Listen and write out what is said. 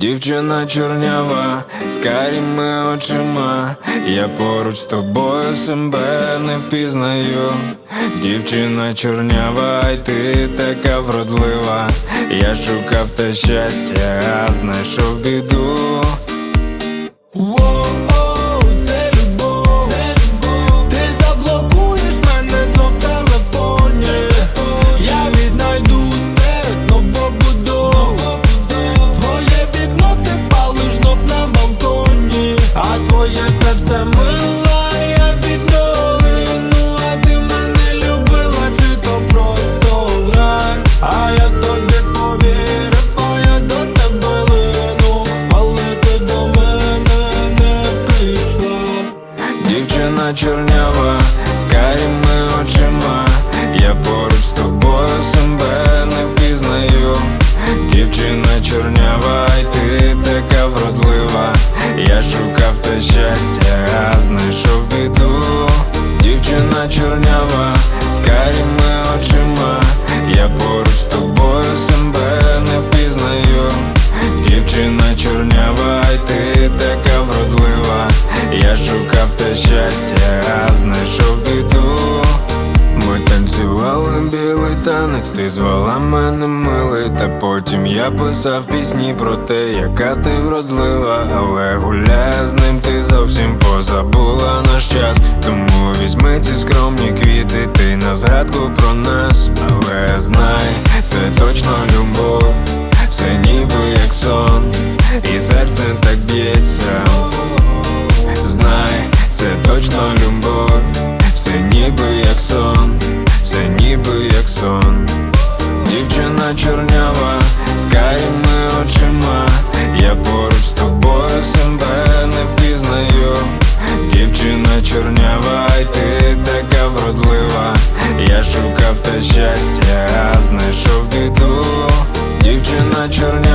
Дівчина чорнява з каріми очима, я поруч з тобою себе не впізнаю. Дівчина чорнява, й ти така вродлива. Я шукав те щастя, а знайшов біду. Чорнява з каріми очима, я поруч з тобою себе не впізнаю. Дівчина чорнява, й ти така вродлива. Я шукав те щастя, знайшов біду. Дівчина чорнява танець, ти звала мене милий, та потім я писав пісні про те, яка ти вродлива, але гуляє з ним ти зовсім позабула наш час. Тому візьми ці скромні квіти, ти на згадку про нас, але знай, це точно любов, сон. Дівчина чорнява з карими очима, я поруч з тобою себе не впізнаю. Дівчина чорнява, й ти така вродлива. Я шукав те щастя, а знайшов біду. Дівчина чорнява